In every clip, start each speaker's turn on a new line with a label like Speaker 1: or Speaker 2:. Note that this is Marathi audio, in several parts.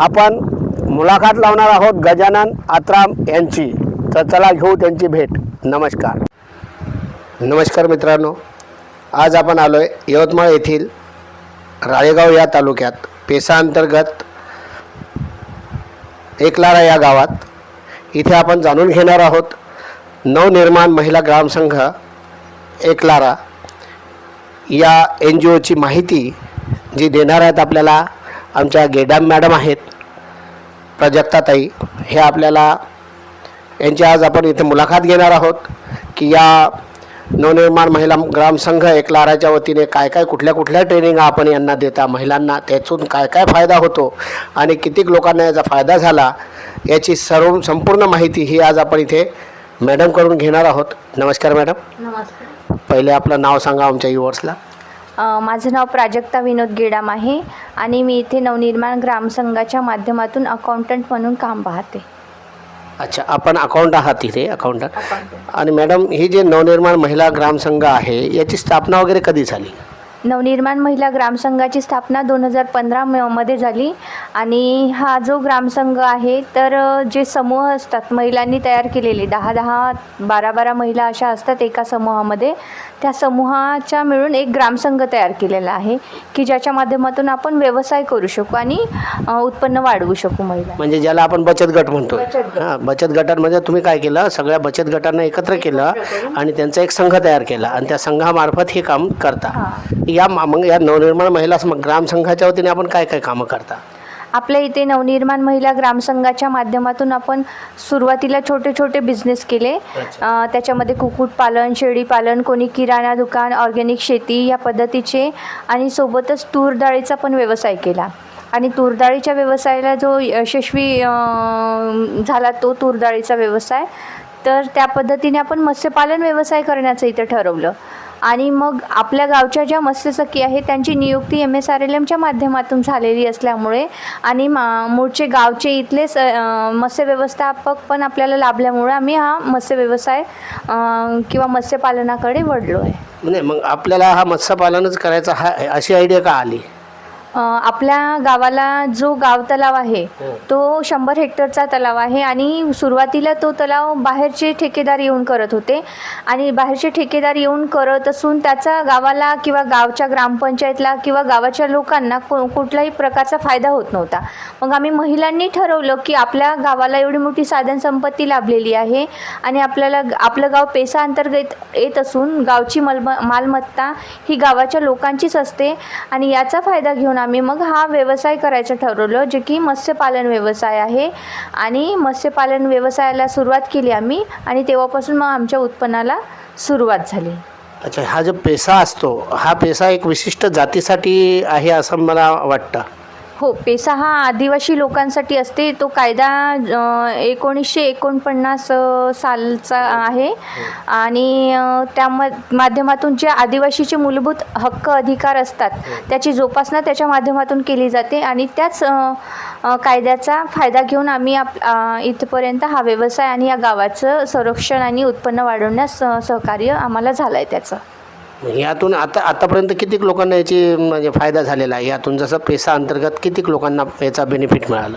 Speaker 1: आपण मुलाखत लावणार आहोत गजानन आत्राम यांची. तर चला घेऊ त्यांची भेट. नमस्कार. नमस्कार मित्रांनो. आज आपण आलो आहे यवतमाळ येथील राळेगाव या तालुक्यात. पेसा अंतर्गत एकलारा या गावात. इथे आपण जाणून घेणार आहोत नवनिर्माण महिला ग्रामसंघ एकलारा. या एन जी ओची माहिती जी देणार आहेत आपल्याला आमच्या गेडाम मॅडम आहेत प्राजक्ताताई हे आपल्याला यांची आज आपण इथे मुलाखत घेणार आहोत की या नवनिर्माण महिला ग्रामसंघ एकलाराच्या वतीने काय काय कुठल्या कुठल्या ट्रेनिंग आपण यांना देता महिलांना त्यातून काय काय फायदा होतो आणि कितीक लोकांना याचा फायदा झाला याची सर्व संपूर्ण माहिती ही आज आपण इथे मॅडमकडून घेणार आहोत. नमस्कार मॅडम.
Speaker 2: नमस्ते
Speaker 1: पहिले आपलं नाव सांगा आमच्या युवर्सला
Speaker 2: माझं नाव प्राजक्ता विनोद गेडाम आहे आणि मी इथे नवनिर्माण ग्रामसंघाच्या माध्यमातून अकाउंटंट म्हणून काम पाहते.
Speaker 1: अच्छा आपण अकाउंट आहात तिथे अकाउंटंट आणि मॅडम ही जे नवनिर्माण महिला ग्रामसंघ आहे याची स्थापना वगैरे कधी झाली?
Speaker 2: नवनिर्माण महिला ग्रामसंघाची स्थापना दोन हजार पंधरा मध्ये झाली. आणि हा जो ग्रामसंघ आहे तर जे समूह असतात महिलांनी तयार केलेले दहा दहा बारा बारा महिला अशा असतात एका समूहामध्ये. त्या समूहाच्या मिळून एक ग्रामसंघ तयार केलेला आहे की ज्याच्या माध्यमातून आपण व्यवसाय करू शकू आणि उत्पन्न वाढवू शकू महिला
Speaker 1: म्हणजे ज्याला आपण बचत गट म्हणतो
Speaker 2: बचत गट.
Speaker 1: हां बचत गटांमध्ये तुम्ही काय केलं? सगळ्या बचत गटांना एकत्र केलं आणि त्यांचा एक संघ तयार केला. आणि त्या संघामार्फत हे काम करता. या मा- मग या नवनिर्माण महिला सम- ग्रामसंघाच्या वतीने आपण काय काय कामं करता?
Speaker 2: आपल्या इथे नवनिर्माण महिला ग्रामसंघाच्या माध्यमातून आपण सुरुवातीला छोटे छोटे बिझनेस केले. अ, त्याच्यामध्ये कुक्कुटपालन शेळीपालन कोणी किराणा दुकान ऑर्गॅनिक शेती या पद्धतीचे आणि सोबतच तूर डाळीचा पण व्यवसाय केला. आणि तूर डाळीच्या व्यवसायाला जो यशस्वी अ, झाला तो तूर डाळीचा व्यवसाय. तर त्या पद्धतीने आपण मत्स्यपालन व्यवसाय करण्याचं इथं ठरवलं. आणि मग आपल्या गावच्या ज्या मत्स्यसखी आहेत त्यांची नियुक्ती एम एस आर एल एमच्या माध्यमातून झालेली असल्यामुळे आणि मा मूळचे गावचे इथले स मत्स्य व्यवस्थापक पण आपल्याला लाभल्यामुळे आम्ही हा मत्स्य व्यवसाय किंवा मत्स्यपालनाकडे वळलो आहे
Speaker 1: म्हणजे मग आपल्याला हा मत्स्यपालनच करायचा हा अशी आयडिया का आली?
Speaker 2: आपल्या गावाला जो गाव तलाव आहे
Speaker 1: हो.
Speaker 2: तो शंभर हेक्टरचा तलाव आहे आणि सुरुवातीला तो तलाव बाहेरचे ठेकेदार येऊन करत होते आणि बाहेरचे ठेकेदार येऊन करत असून त्याचा गावाला किंवा गावच्या ग्रामपंचायतला किंवा गावाच्या लोकांना को कुठल्याही प्रकारचा फायदा होत नव्हता मग आम्ही महिलांनी ठरवलं की आपल्या गावाला एवढी मोठी साधनसंपत्ती लाभलेली आहे आणि आपल्याला आपलं गाव पेसा अंतर्गत येत असून गावची मलम मालमत्ता ही गावाच्या लोकांचीच असते आणि याचा फायदा घेऊन आम्ही मग हा व्यवसाय करायचं ठरवलं जे की मत्स्यपालन व्यवसाय आहे. आणि मत्स्यपालन व्यवसायाला सुरुवात केली आम्ही आणि तेव्हापासून मग आमच्या उत्पन्नाला सुरुवात झाली.
Speaker 1: अच्छा हा जो पेसा असतो हा पेसा एक विशिष्ट जातीसाठी आहे असं मला वाटतं.
Speaker 2: हो पेसा हा आदिवासी लोकांसाठी असते. तो कायदा एकोणीसशे एकोणपन्नास सालचा आहे. आणि त्या माध्यमातून जे आदिवासीचे मूलभूत हक्क अधिकार असतात त्याची जोपासना त्याच्या माध्यमातून केली जाते. आणि त्याच कायद्याचा फायदा घेऊन आम्ही आप इथपर्यंत हा व्यवसाय आणि या गावाचं संरक्षण आणि उत्पन्न वाढवण्यास सहकार्य आम्हाला झालं आहे त्याचं.
Speaker 1: यातून आता आतापर्यंत कितीक लोकांना याची म्हणजे फायदा झालेला आहे? यातून जसं पेसा अंतर्गत कितीक लोकांना याचा बेनिफिट मिळाला?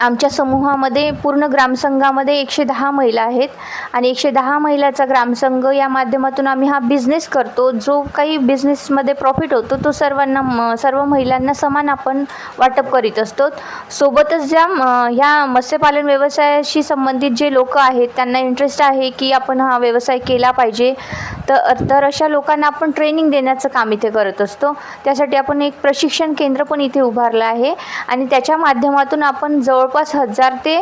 Speaker 2: आमच्या समूहामध्ये पूर्ण ग्रामसंघामध्ये एकशे दहा महिला आहेत आणि एकशे दहा महिलाचा ग्रामसंघ या माध्यमातून आम्ही हा बिझनेस करतो. जो काही बिझनेसमध्ये प्रॉफिट होतो तो सर्वांना म- सर्व महिलांना समान आपण वाटप करीत असतो. सोबतच ज्या ह्या मत्स्यपालन व्यवसायाशी संबंधित जे लोक आहेत त्यांना इंटरेस्ट आहे की आपण हा व्यवसाय केला पाहिजे. तर तर अशा लोकांना आपण ट्रेनिंग देण्याचं काम इथे करत असतो. त्यासाठी आपण एक प्रशिक्षण केंद्र पण इथे उभारलं आहे आणि त्याच्या माध्यमातून आपण जवळ जवळपास हजार ते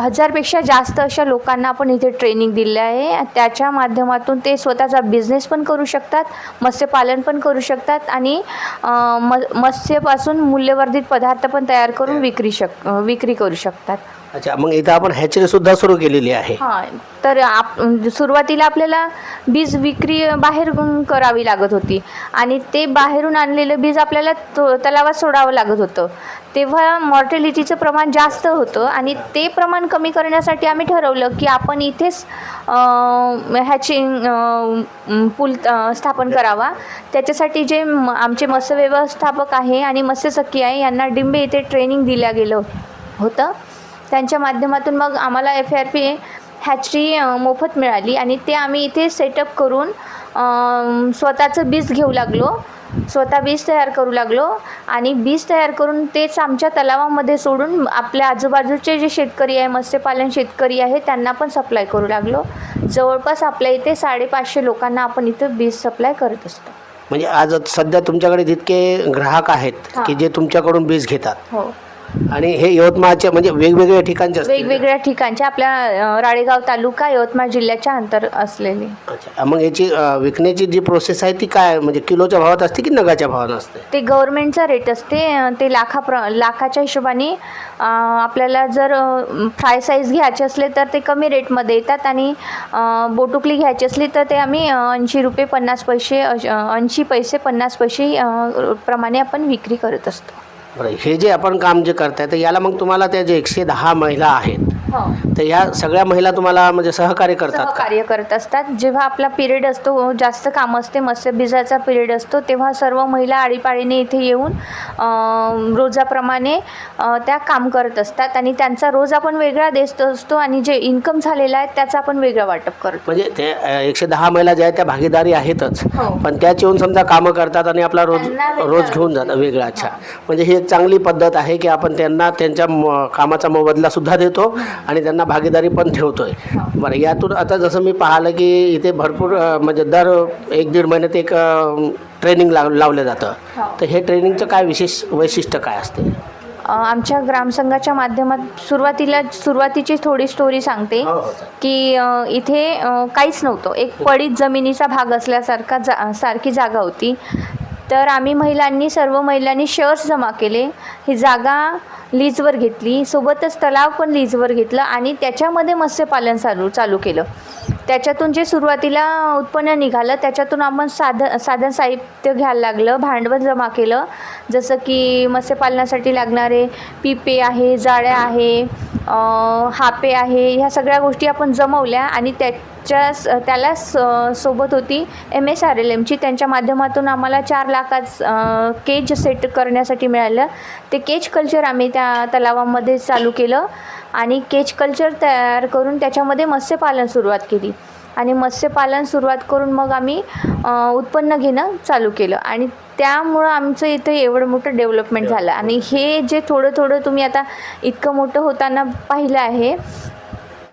Speaker 2: हजारपेक्षा जास्त अशा लोकांना आपण इथे ट्रेनिंग दिले आहे. त्याच्या माध्यमातून ते स्वतःचा बिझनेस पण करू शकतात मत्स्यपालन पण करू शकतात आणि म मत्स्यपासून मूल्यवर्धित पदार्थ पण तयार करून विक्री शक विक्री करू शकतात.
Speaker 1: अच्छा मग इथं आपण हॅचरी सुद्धा सुरू केलेली आहे.
Speaker 2: हां तर आप सुरुवातीला आपल्याला बीज विक्री बाहेर करावी लागत होती आणि ते बाहेरून आणलेलं बीज आपल्याला तो तलावात सोडावं लागत होतं. तेव्हा मॉर्टॅलिटीचं प्रमाण जास्त होतं आणि ते प्रमाण कमी करण्यासाठी आम्ही ठरवलं की आपण इथेच हॅचिंग पूल स्थापन करावा. त्याच्यासाठी जे म- आमचे मत्स्य व्यवस्थापक आहे आणि मत्स्यसखी आहे यांना डिंबे इथे ट्रेनिंग दिल्या गेलं होतं. त्यांच्या माध्यमातून मग आम्हाला एफ आर पी हॅचरी मोफत मिळाली आणि ते आम्ही इथे सेटअप करून स्वतःचं बीज घेऊ लागलो. स्वतः बीज तयार करू लागलो. आणि बीज तयार करून तेच आमच्या तलावामध्ये सोडून आपल्या आजूबाजूचे जे शेतकरी आहे मत्स्यपालन शेतकरी आहे त्यांना पण सप्लाय करू लागलो. जवळपास आपल्या इथे साडेपाचशे लोकांना आपण इथं बीज सप्लाय करत असतो.
Speaker 1: म्हणजे आज सध्या तुमच्याकडे तितके ग्राहक आहेत. की जे तुमच्याकडून बीज घेतात.
Speaker 2: हो.
Speaker 1: आणि हे यवतमाळचे म्हणजे वेगवेगळ्या ठिकाणचे असतील.
Speaker 2: वेगवेगळ्या ठिकाणच्या आपल्या राळेगाव तालुका यवतमाळ जिल्ह्याच्या अंतर असलेले.
Speaker 1: अच्छा. मग याची अ, विकण्याची जी प्रोसेस आहे ती काय? म्हणजे किलोच्या भावात असते की नगाच्या भावानं असते?
Speaker 2: ते गव्हर्मेंटचा रेट असते. अ, ते लाखा प्र लाखाच्या हिशोबाने अ, आपल्याला जर फ्राय साईज घ्यायचे असले तर ते कमी रेटमध्ये येतात आणि अ, बोटुकली घ्यायची असली तर ते आम्ही ऐंशी रुपये पन्नास पैसे ऐंशी पैसे पन्नास पैसे अ, प्रमाणे आपण विक्री करत असतो.
Speaker 1: बरं हे जे आपण काम जे करताय तर याला मग तुम्हाला त्या जे एकशे दहा महिला आहेत तर या सगळ्या महिला तुम्हाला म्हणजे सहकार्य करतात का?
Speaker 2: सहकार्य करत असतात. जेव्हा आपला पिरियड असतो जास्त काम असते मत्स्य बिजाचा पिरियड असतो तेव्हा सर्व महिला आळीपाळीने इथे येऊन अं, रोजाप्रमाणे अं, त्या काम करत असतात आणि त्यांचा रोज आपण वेगळा देत असतो आणि जे इन्कम झालेला आहे त्याचा आपण वेगळं वाटप करतो.
Speaker 1: म्हणजे ते अ, एकशे दहा महिला ज्या आहेत त्या भागीदारी आहेतच.
Speaker 2: हो.
Speaker 1: पण त्याच येऊन समजा कामं करतात आणि आपला रोज
Speaker 2: त्यांना वेगळं
Speaker 1: रोज घेऊन जातात वेगळा. अच्छा. म्हणजे ही चांगली पद्धत आहे की आपण त्यांना त्यांच्या म- कामाचा मोबदला सुद्धा देतो आणि त्यांना भागीदारी पण ठेवतोय. बरं यातून आता जसं मी पाहिलं की इथे भरपूर म्हणजे दर एक दीड महिन्यात एक ट्रेनिंग लाव लावलं जातं.
Speaker 2: हो.
Speaker 1: तर हे ट्रेनिंगचं काय विशेष वैशिष्ट्य काय असते?
Speaker 2: आमच्या ग्रामसंघाच्या माध्यमात सुरुवातीला सुरुवातीची थोडी स्टोरी सांगते
Speaker 1: हो,
Speaker 2: की अ, इथे काहीच नव्हतं. एक पडीत जमिनीचा भाग असल्यासारखा जा सारखी जागा होती. तर आम्ही महिलांनी सर्व महिलांनी शेअर्स जमा केले. ही जागा लीजवर घेतली. सोबतच तलाव पण लीजवर घेतलं आणि त्याच्यामध्ये मत्स्यपालन चालू चालू केलं. त्याच्यातून जे सुरुवातीला उत्पन्न निघालं त्याच्यातून आपण साधन साधन साहित्य घ्यायला लागलं भांडवल जमा केलं. जसं की मत्स्यपालनासाठी लागणारे पिपे आहे जाळ्या आहे हापे आहे ह्या सगळ्या गोष्टी आपण जमवल्या आणि त्याच्या त्याला स सोबत होती एम एस आर एल एमची त्यांच्या माध्यमातून आम्हाला चार लाखाच केज सेट करण्यासाठी मिळालं. ते केज कल्चर आम्ही त्या तलावामध्ये चालू केलं. आणि केज कल्चर तयार करून त्याच्यामध्ये मत्स्यपालन सुरुवात केली. आणि मत्स्यपालन सुरुवात करून मग आम्ही उत्पन्न घेणं चालू केलं. आणि त्यामुळं आमचं इथं एवढं मोठं डेव्हलपमेंट झालं. आणि हे जे थोडं थोडं तुम्ही आता इतकं मोठं होताना पाहिलं आहे